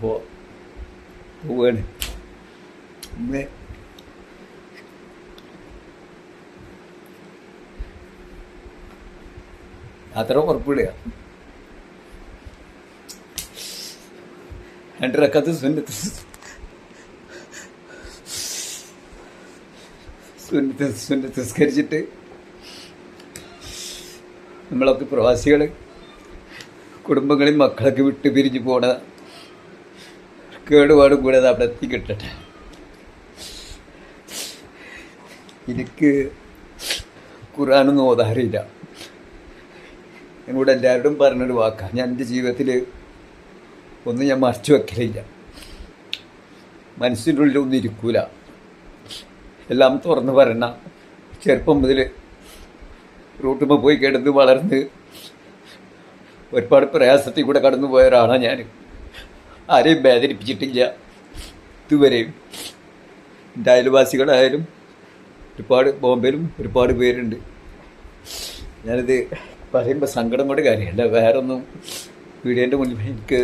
അപ്പോൾ പോവുകയാണ് ഇന്ന് യാത്ര പുറപ്പെടുക രണ്ടരക്കത്ത് സുന്നത്ത് സുന്നത്ത് സുന്നത്ത് നിസ്കരിച്ചിട്ട് നമ്മളൊക്കെ പ്രവാസികൾ കുടുംബങ്ങളിൽ മക്കളൊക്കെ വിട്ട് പിരിഞ്ഞു പോണ കേടുപാട് കൂടിയത് അത് അവിടെ എത്തി കിട്ടട്ടെ എനിക്ക് ഖുറാനൊന്നും ഓതാറിയില്ല. എന്നോട് എല്ലാവരോടും പറഞ്ഞൊരു വാക്കാണ് ഞാൻ എന്റെ ജീവിതത്തിൽ ഒന്നും ഞാൻ മറച്ചു വെക്കലില്ല. മനസ്സിന്റെ ഉള്ളിൽ ഒന്നും ഇരിക്കൂല. എല്ലാം തുറന്ന് പറയണ ചെറുപ്പം മുതൽ റൂട്ടുമ്പോൾ പോയി കിടന്ന് വളർന്ന് ഒരുപാട് പ്രയാസത്തിൽ കൂടെ കടന്നു പോയ ഒരാളാണ് ഞാൻ ആരെയും വേദനിപ്പിച്ചിട്ടില്ല. ഇതുവരെയും എന്റെ അയൽവാസികളായാലും ഒരുപാട് ബോംബെയിലും ഒരുപാട് പേരുണ്ട്. ഞാനിത് പറയുമ്പോൾ സങ്കടം കൊണ്ട് കാര്യമല്ല. വേറെ ഒന്നും വീഡിയോന്റെ മുന്നിൽ എനിക്ക്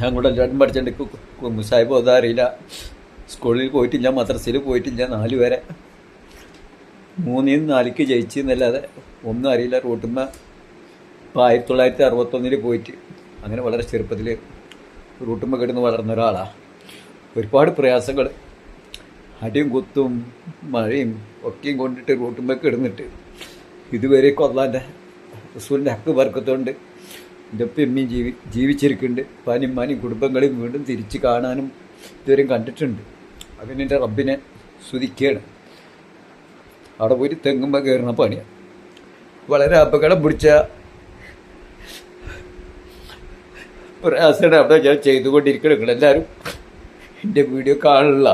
ഞാൻ കൂടെ എല്ലാവരും പഠിച്ചിട്ടുണ്ട് മുസാഹിബ് ഓതാ അറിയില്ല. സ്കൂളിൽ പോയിട്ടില്ല മദ്രസയിൽ പോയിട്ടില്ല നാല് വരെ മൂന്നിൽ നിന്ന് നാലിക്ക് ജയിച്ചു എന്നല്ലാതെ ഒന്നും അറിയില്ല. റൂട്ടുമ്മ ഇപ്പോൾ ആയിരത്തി തൊള്ളായിരത്തി അറുപത്തൊന്നിൽ പോയിട്ട്. അങ്ങനെ വളരെ ചെറുപ്പത്തിൽ റൂട്ടുമ്മ കിടന്ന് വളർന്ന ഒരാളാണ് ഒരുപാട് പ്രയാസങ്ങൾ അടിയും കുത്തും മഴയും ഒക്കെയും കൊണ്ടിട്ട് റൂട്ടുമ്മ കിടന്നിട്ട്. ഇതുവരെ കൊള്ളാന്റെ റസൂലിന്റെ ഹക്ക് വർക്കത്തോണ്ട് എന്റെ പെമ്മയും ജീവി ജീവിച്ചിരിക്കുന്നുണ്ട്. പാനും മാനും കുടുംബങ്ങളെയും വീണ്ടും തിരിച്ച് കാണാനും ഇതുവരെയും കണ്ടിട്ടുണ്ട്. അതിനെന്റെ റബ്ബിനെ സ്തുതിക്കുകയാണ്. അവിടെ പോയിട്ട് തെങ്ങുമ്പോൾ കയറുന്ന പണിയാണ് വളരെ അപകടം പിടിച്ച പ്രയാസമാണ് അവിടെ ഞാൻ ചെയ്തുകൊണ്ടിരിക്കണം. നിങ്ങളെല്ലാവരും എന്റെ വീഡിയോ കാണില്ല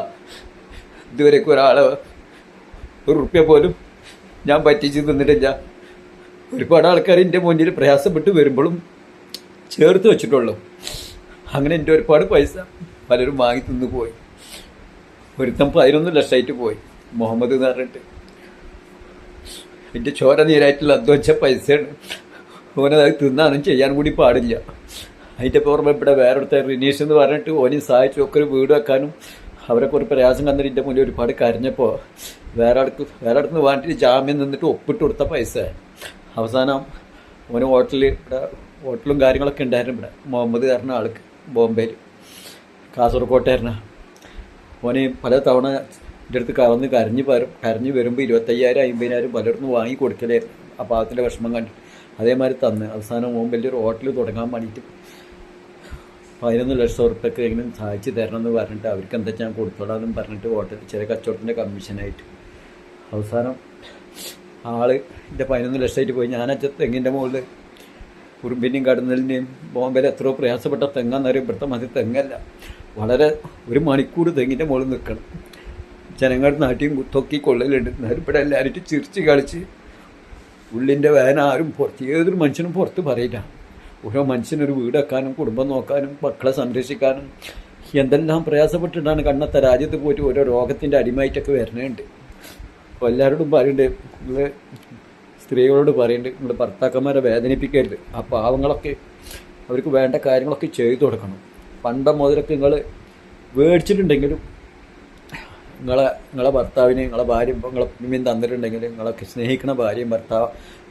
ഇതുവരെയൊക്കെ ഒരാളെ ഒരു റുപ്യ പോലും ഞാൻ പറ്റിച്ച് തിന്നിട്ടില്ല. ഒരുപാട് ആൾക്കാർ എന്റെ മുന്നിൽ പ്രയാസപ്പെട്ട് വരുമ്പോഴും ചേർത്ത് വെച്ചിട്ടുള്ളൂ. അങ്ങനെ എന്റെ ഒരുപാട് പൈസ പലരും വാങ്ങി തിന്നു പോയി. ഒരുത്തം പതിനൊന്ന് ലക്ഷമായിട്ട് പോയി മുഹമ്മദ് എന്ന് പറഞ്ഞിട്ട്. എന്റെ ചോര നീരായിട്ടുള്ള അധ്വാനിച്ച പൈസയാണ്. ഓനത് തിന്നാനും ചെയ്യാൻ കൂടി പാടില്ല. അതിന്റെ പുറമെ ഇവിടെ വേറെടുത്ത റിനീഷ് എന്ന് പറഞ്ഞിട്ട് ഓനെയും സഹായിച്ചു. ഒക്കെ ഒരു വീട് വെക്കാനും അവരെ കുറേ പ്രയാസം കണ്ടിട്ട് എന്റെ മുന്നിൽ ഒരുപാട് കരഞ്ഞപ്പോൾ വേറെ അടുത്ത് വേറെ അടുത്ത് വേണ്ടിയിട്ട് ജാമ്യം നിന്നിട്ട് ഒപ്പിട്ട് കൊടുത്ത പൈസ. അവസാനം ഓന് ഹോട്ടലിൽ ഇവിടെ ഹോട്ടലും കാര്യങ്ങളൊക്കെ ഉണ്ടായിരുന്നു ഇവിടെ. മുഹമ്മദ് കാരണ ആൾക്ക് ബോംബെയിൽ. കാസർകോട്ടായിരുന്ന ഓന് പല തവണ എന്റെ അടുത്ത് കറന്ന് കരഞ്ഞ് പരും കരഞ്ഞ് വരുമ്പോൾ ഇരുപത്തയ്യായിരം അമ്പതിനായിരം പലയിടത്തും വാങ്ങി കൊടുക്കലായിരുന്നു. ആ പാവത്തിന്റെ വിഷമം കണ്ടിട്ട്. അതേമാതിരി തന്ന്. അവസാനം ഓൻ വലിയൊരു ഹോട്ടൽ തുടങ്ങാൻ വേണ്ടിയിട്ട് പതിനൊന്ന് ലക്ഷം ഉറുപ്പൊക്കെ എങ്ങനെ സഹായിച്ച് തരണം എന്ന് പറഞ്ഞിട്ട് അവർക്ക് എന്താ ഞാൻ കൊടുത്തോളാന്നും പറഞ്ഞിട്ട് വോട്ട് ചെറിയ കച്ചവടത്തിന്റെ കമ്മീഷനായിട്ട്. അവസാനം ആൾ എന്റെ പതിനൊന്ന് ലക്ഷമായിട്ട് പോയി. അച്ഛൻ തെങ്ങിന്റെ മുകളിൽ ഉറുമ്പിന്റെയും കടന്നലിന്റെയും ബോംബെയിൽ എത്രയോ പ്രയാസപ്പെട്ട തെങ്ങാന്നറിയും ഇവിടുത്തെ മതി തെങ്ങല്ല. വളരെ ഒരു മണിക്കൂർ തെങ്ങിന്റെ മുകളിൽ നിൽക്കണം. ജനങ്ങളുടെ നാട്ടിയും തൊക്കി കൊള്ളലുണ്ട്. എന്നാലും ഇവിടെ എല്ലാവരും ചിരിച്ച് കളിച്ച് ഉള്ളിന്റെ വേദന ആരും പുറത്ത് ഏതൊരു മനുഷ്യനും പുറത്ത് പറയില്ല. ഓരോ മനുഷ്യനൊരു വീട് വെക്കാനും കുടുംബം നോക്കാനും മക്കളെ സംരക്ഷിക്കാനും എന്തെല്ലാം പ്രയാസപ്പെട്ടിട്ടാണ് കണ്ണത്തെ രാജ്യത്ത് പോയിട്ട് ഓരോ രോഗത്തിന്റെ അടിമയായിട്ടൊക്കെ വരുന്നുണ്ട് അപ്പോൾ എല്ലാവരോടും പറയുന്നുണ്ട് നിങ്ങൾ സ്ത്രീകളോട് പറയുന്നുണ്ട് നിങ്ങളുടെ ഭർത്താക്കന്മാരെ വേദനിപ്പിക്കരുത്. ആ പാവങ്ങളൊക്കെ അവർക്ക് വേണ്ട കാര്യങ്ങളൊക്കെ ചെയ്തു കൊടുക്കണം. പണ്ട മുതലൊക്കെ നിങ്ങൾ മേടിച്ചിട്ടുണ്ടെങ്കിലും നിങ്ങളെ നിങ്ങളെ ഭർത്താവിനെ നിങ്ങളെ ഭാര്യ നിങ്ങളെ ഉമ്മയും തന്നിട്ടുണ്ടെങ്കിൽ നിങ്ങളൊക്കെ സ്നേഹിക്കണ ഭാര്യയും ഭർത്താവ്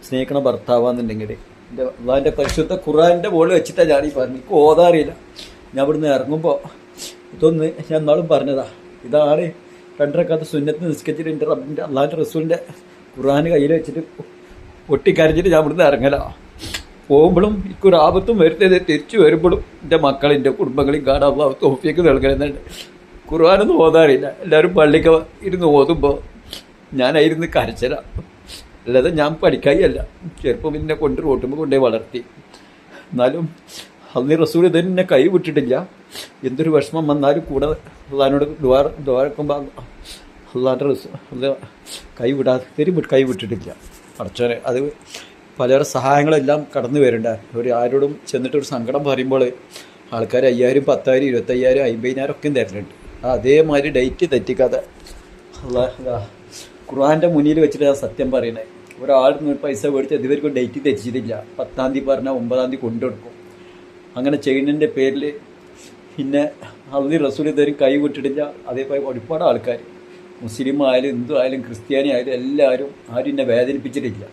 സ്നേഹിക്കണ ഭർത്താവാന്നുണ്ടെങ്കിൽ എന്റെ അള്ളാഹിന്റെ പരിശുദ്ധ ഖുറാന്റെ മുകളിൽ വെച്ചിട്ടാണ് ഞാൻ ഈ പറഞ്ഞു എനിക്ക് ഓതാറിയില്ല. ഞാൻ ഇവിടുന്ന് ഇറങ്ങുമ്പോൾ ഇതൊന്ന് ഞാൻ എന്നാളും പറഞ്ഞതാ. ഇതാണ് രണ്ടരക്കാത്ത സുന്നത്ത് നിസ്കരിച്ചിട്ട് എന്റെ റബ്ബിന്റെ അള്ളാഹിന്റെ റസൂലിന്റെ ഖുറാൻ കയ്യിൽ വെച്ചിട്ട് പൊട്ടിക്കരച്ചിട്ട് ഞാൻ ഇവിടുന്ന് ഇറങ്ങല. പോകുമ്പോഴും എനിക്കൊരു ആപത്തും വരുത്തത് തിരിച്ചു വരുമ്പോഴും എന്റെ മക്കളെ എന്റെ കുടുംബങ്ങളെയും കാണാൻ അള്ളാഹു തോഫിയൊക്കെ നൽകുന്നുണ്ട് ഖുർആാനൊന്നും ഓതാറില്ല എല്ലാവരും പള്ളിക്ക് ഇരുന്ന് ഓതുമ്പോൾ ഞാനായിരുന്നു കരച്ചില. അല്ലാതെ ഞാൻ പഠിക്കായല്ല ചെറുപ്പം പിന്നെ കൊണ്ട് റോട്ടുമ്പോൾ കൊണ്ടേ വളർത്തി. എന്നാലും അന്ന് റസൂൽ ഇതെന്നെ കൈ വിട്ടിട്ടില്ല. എന്തൊരു വിഷമം വന്നാലും കൂടെ അള്ളഹാനോട് ദ്വാര ദ്വാരക്കുമ്പോൾ അള്ളാന്റെ റസൂ കൈ വിടാതെ കൈ വിട്ടിട്ടില്ല. അടച്ചോനെ അത് പലരുടെ സഹായങ്ങളെല്ലാം കടന്നു വരണ്ട. ഒരു ആരോടും ചെന്നിട്ട് ഒരു സങ്കടം പറയുമ്പോൾ ആൾക്കാർ അയ്യായിരം പത്തായിരം ഇരുപത്തയ്യായിരം അമ്പതിനായിരം ഒക്കെ തരുന്നുണ്ട്. അതേമാതിരി ഡേറ്റ് തെറ്റിക്കാതെ അള്ളാ ഖുർആന്റെ മുന്നിൽ വെച്ചിട്ട് ഞാൻ സത്യം പറയണേ. ഒരാൾ പൈസ മേടിച്ച് ഇതുവരെക്കും ഡേറ്റ് തെറ്റിച്ചിട്ടില്ല. പത്താം തീയതി പറഞ്ഞാൽ ഒമ്പതാം തീയതി കൊണ്ടുകൊടുക്കും അങ്ങനെ ചെയ്യുന്നതിന്റെ പേരിൽ പിന്നെ അള്ളി റസൂൽ ഇതുവരും കൈ വിട്ടിട്ടില്ല. അതേപോലെ ഒരുപാട് ആൾക്കാർ മുസ്ലിം ആയാലും ഹിന്ദു ആയാലും ക്രിസ്ത്യാനി ആയാലും എല്ലാവരും ആരും എന്നെ വേദനിപ്പിച്ചിട്ടില്ല.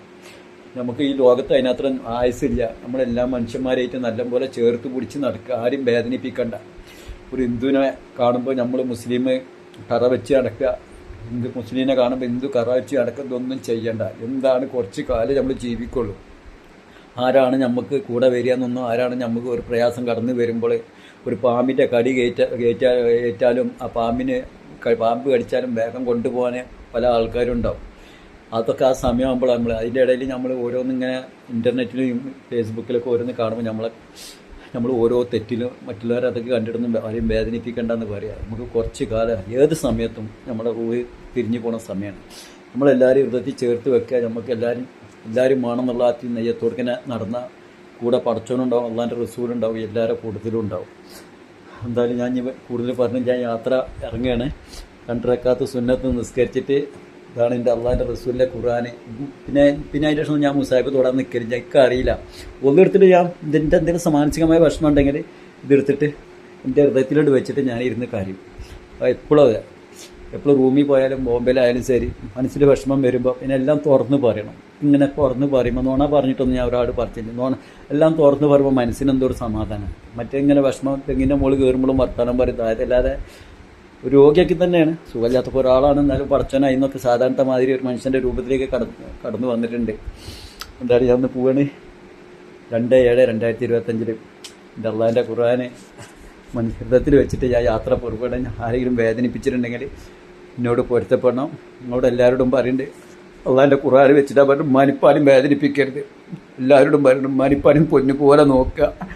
നമുക്ക് ഈ ലോകത്ത് അതിനത്ര ആയുസില്ല നമ്മളെല്ലാ മനുഷ്യന്മാരായിട്ട് നല്ലപോലെ ചേർത്ത് പിടിച്ച് നടക്കുക. ആരും വേദനിപ്പിക്കണ്ട. ഒരു ഹിന്ദുവിനെ കാണുമ്പോൾ നമ്മൾ മുസ്ലിം കറ വെച്ച് നടക്കുക. ഹിന്ദു മുസ്ലിമിനെ കാണുമ്പോൾ ഹിന്ദു കറാച്ചി ഇതൊന്നും ചെയ്യണ്ട. എന്താണ് കുറച്ച് കാലം നമ്മൾ ജീവിക്കുള്ളൂ. ആരാണ് നമുക്ക് കൂടെ വരിക എന്നൊന്നും ആരാണ് നമുക്ക് ഒരു പ്രയാസം കടന്നു വരുമ്പോൾ ഒരു പാമ്പിന്റെ കടി കയറ്റ കയറ്റാ ആ പാമ്പിന് പാമ്പ് കടിച്ചാലും വേഗം കൊണ്ടുപോകാൻ പല ആൾക്കാരും ഉണ്ടാവും അതൊക്കെ ആ സമയമാകുമ്പോൾ നമ്മൾ അതിന്റെ ഇടയിൽ നമ്മൾ ഓരോന്നിങ്ങനെ ഇന്റർനെറ്റിലും ഫേസ്ബുക്കിലൊക്കെ ഓരോന്ന് കാണുമ്പോൾ നമ്മളെ നമ്മൾ ഓരോ തെറ്റിലും മറ്റുള്ളവരെ അതൊക്കെ കണ്ടിടുന്ന ആരെയും വേദനിപ്പിക്കേണ്ടെന്ന് പറയാം. നമുക്ക് കുറച്ച് കാലം ഏത് സമയത്തും നമ്മുടെ റൂഹ് തിരിഞ്ഞു പോണ സമയമാണ്. നമ്മളെല്ലാവരും ഹൃദയത്തിൽ ചേർത്ത് വെക്കുക. നമുക്ക് എല്ലാവരും എല്ലാവരും വേണമെന്നുള്ള ആ നെയ്യത്തോടുക്കനെ നടന്ന കൂടെ പടച്ചോനുണ്ടാവും അള്ളാന്റെ റസൂലുണ്ടാവും എല്ലാവരുടെ കൂട്ടത്തിലും ഉണ്ടാവും. എന്തായാലും ഞാൻ കൂടുതൽ പറഞ്ഞു ഞാൻ യാത്ര ഇറങ്ങുകയാണ്. രണ്ടരക്കാത്ത സുന്നത്ത് നിസ്കരിച്ചിട്ട് ഇതാണ് എന്റെ അള്ളാന്റെ റസൂലിന്റെ ഖുറാന് പിന്നെ പിന്നെ അതിന്റെ ശേഷം ഞാൻ മുസാഹിബ് തൊടാൻ നിൽക്കരുത് എനിക്ക് അറിയില്ല. ഒന്നെടുത്തിട്ട് ഞാൻ ഇതിന്റെ എന്തെങ്കിലും മാനസികമായ ഭക്ഷണം ഉണ്ടെങ്കിൽ ഇതെടുത്തിട്ട് എന്റെ ഹൃദയത്തിലോട്ട് വെച്ചിട്ട് ഞാൻ ഇരുന്ന് കാര്യം. എപ്പോഴും അതെ. എപ്പോഴും റൂമിൽ പോയാലും ബോംബെയിലായാലും ശരി മനസ്സിൽ വിഷമം വരുമ്പോൾ പിന്നെ എല്ലാം തുറന്ന് പറയണം. ഇങ്ങനെ തുറന്ന് പറയുമ്പോൾ നോണ പറഞ്ഞിട്ടൊന്നും ഞാൻ ഒരാൾ പറഞ്ഞില്ല നോണ എല്ലാം തുറന്ന് പറയുമ്പോൾ മനസ്സിന് എന്തോ ഒരു സമാധാനം. മറ്റേ ഇങ്ങനെ വിഷമം തെങ്ങിന്റെ മുകളിൽ കയറുമ്പോഴും വർത്തമാനം പറയും. അതല്ലാതെ ഒരു രോഗിയൊക്കെ തന്നെയാണ്. സുഖമില്ലാത്ത ഒരാളാണ് എന്നാലും പടച്ചന എന്നൊക്കെ സാധാരണ മാതിരി ഒരു മനുഷ്യന്റെ രൂപത്തിലേക്ക് കടന്ന് കടന്നു വന്നിട്ടുണ്ട്. എന്തായാലും ഞാൻ ഒന്ന് പോവാണ്. രണ്ട് ഏഴ് രണ്ടായിരത്തി ഇരുപത്തഞ്ചിൽ എന്റെ അള്ളാന്റെ ഖുർആനെ മനുഷ്യത്തിൽ വെച്ചിട്ട് ഞാൻ യാത്ര പുറപ്പെടാൻ ആരെങ്കിലും വേദനിപ്പിച്ചിട്ടുണ്ടെങ്കിൽ എന്നോട് പൊരുത്തപ്പെടണം. നിങ്ങളോട് എല്ലാവരോടും പറയുന്നുണ്ട് അള്ളാന്റെ ഖുർആൻ വെച്ചിട്ട് പറഞ്ഞു മനിപ്പാലും വേദനിപ്പിക്കരുത്. എല്ലാവരോടും പറയണം. മനിപ്പാലും പൊന്നു പോലെ നോക്കുക.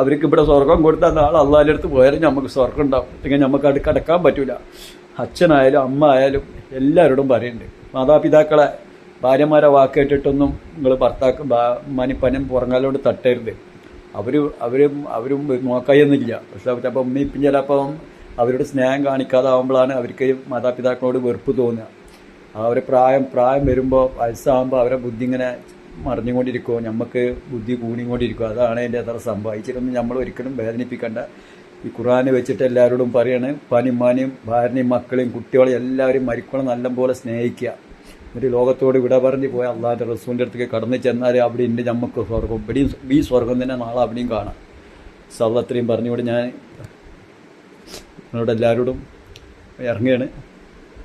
അവർക്ക് ഇവിടെ സ്വർഗം കൊടുത്താൽ നാളെ അള്ളാഹിന്റെ അടുത്ത് പോയാലും നമുക്ക് സ്വർഗം ഉണ്ടാവും. അല്ലെങ്കിൽ നമുക്ക് അത് കടക്കാൻ പറ്റില്ല അച്ഛനായാലും അമ്മ ആയാലും എല്ലാവരോടും പറയുന്നുണ്ട് മാതാപിതാക്കളെ ഭാര്യമാരെ വാക്കേറ്റിട്ടൊന്നും നിങ്ങൾ ഭർത്താക്ക് മനിപ്പനം പുറങ്ങാലോട് തട്ടരുത്. അവർ അവരും അവരും നോക്കായൊന്നുമില്ല. പക്ഷെ ചിലപ്പോൾ ഉമ്മയും ചിലപ്പം അവരോട് സ്നേഹം കാണിക്കാതാവുമ്പോഴാണ് അവർക്ക് മാതാപിതാക്കളോട് വെറുപ്പ് തോന്നുക. അവരെ പ്രായം പ്രായം വരുമ്പോൾ വയസ്സാകുമ്പോൾ അവരെ ബുദ്ധി ഇങ്ങനെ മറിഞ്ഞുകൊണ്ടിരിക്കുമോ നമുക്ക് ബുദ്ധി കൂടിക്കൊണ്ടിരിക്കുമോ അതാണ് അതിന്റെ അത്ര സംഭവിച്ചിട്ടൊന്നും നമ്മൾ ഒരിക്കലും വേദനിപ്പിക്കേണ്ട. ഈ ഖുറാന് വെച്ചിട്ട് എല്ലാവരോടും പറയാണ് പനിമാനെയും ഭാര്യനെയും മക്കളെയും കുട്ടികളെയും എല്ലാവരും മരിക്കണം നല്ലപോലെ സ്നേഹിക്കുക. എന്നിട്ട് ലോകത്തോട് വിട പറഞ്ഞ് പോയാൽ അള്ളാഹ് റസൂന്റെ അടുത്തേക്ക് കടന്നു ചെന്നാൽ അവിടെ ഉണ്ട് നമുക്ക് സ്വർഗം ഇവിടെയും ഈ സ്വർഗം തന്നെ നാളെ അവിടെയും കാണാം. സള്ളത്രയും പറഞ്ഞുകൊണ്ട് ഞാൻ നിങ്ങളോട് എല്ലാവരോടും ഇറങ്ങുകയാണ്.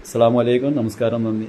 അസ്സാം വലൈക്കും നമസ്കാരം നന്ദി.